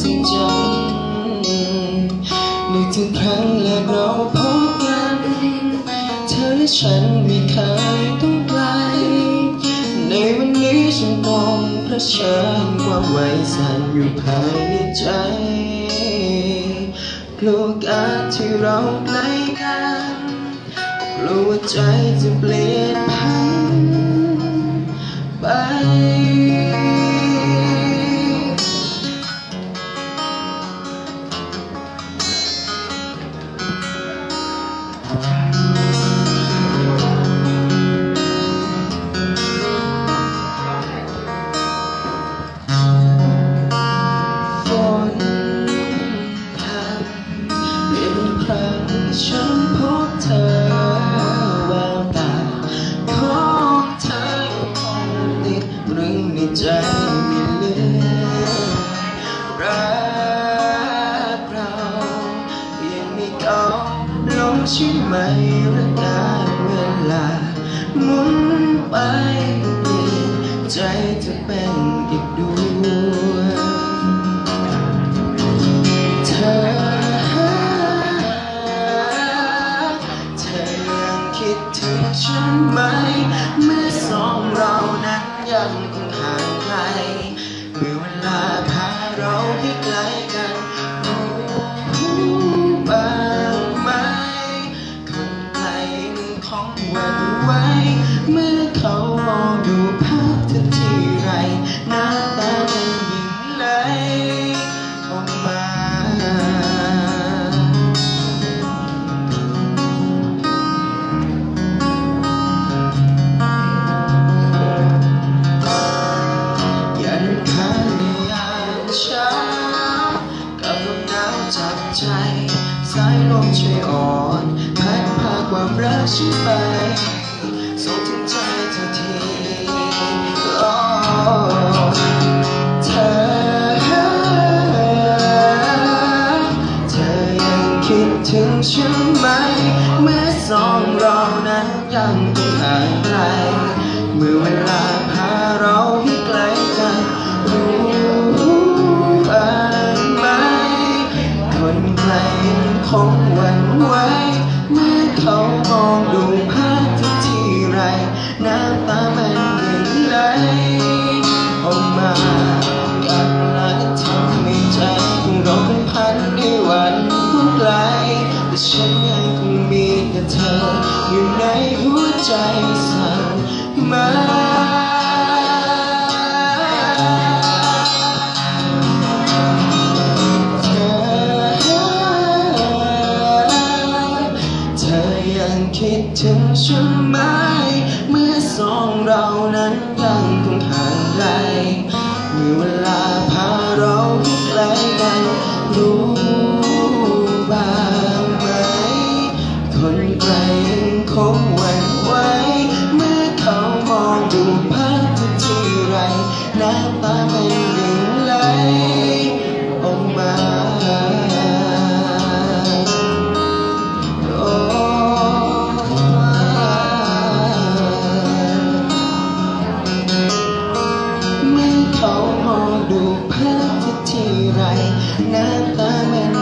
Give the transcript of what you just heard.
ที่จำนึกถึงครั้งแรกเราพบกัน เธอและฉันไม่เคยต้องไกล ในวันนี้ฉันมองพระชินความไว้สั่นอยู่ภายในใจกลัวการที่เราใกล้กันกลัวใจจะเปลี่ยน ใช่ไหมหรือการเวลาหมุนไปเปลี่ยนใจจะเป็นอีก เมื่อเขามองดูภาพเธอที่ไรหน้าตามันยิ่งไหลออกมา ยันคันในยามเช้ากับลมหนาวจับใจ สายลมช่วยอ่อน พัดพาความรักฉันไป ส่งถึงใจเธอทีเธอเธอยังคิดถึงฉันไหม เมื่อสองเรานั้นยังคงห่างไกล เมื่อเวลาพาเราให้ใกลกันรู้บ้างไหม คนไกลคงหวั่นไหวเมื่อเขามองดูภาพที่ที่ไร น้ำตามันยังไหลออกมากับลายทำให้ใจของเราเป็นพันในวันผู้ไกลแต่ฉันยังคงมีแต่เธอ อยู่ในหัวใจสั่นมาเธอเธอยังคิดถึงฉันไหม ส ดูภาพที่ที่ไรหน้าตาเหมือน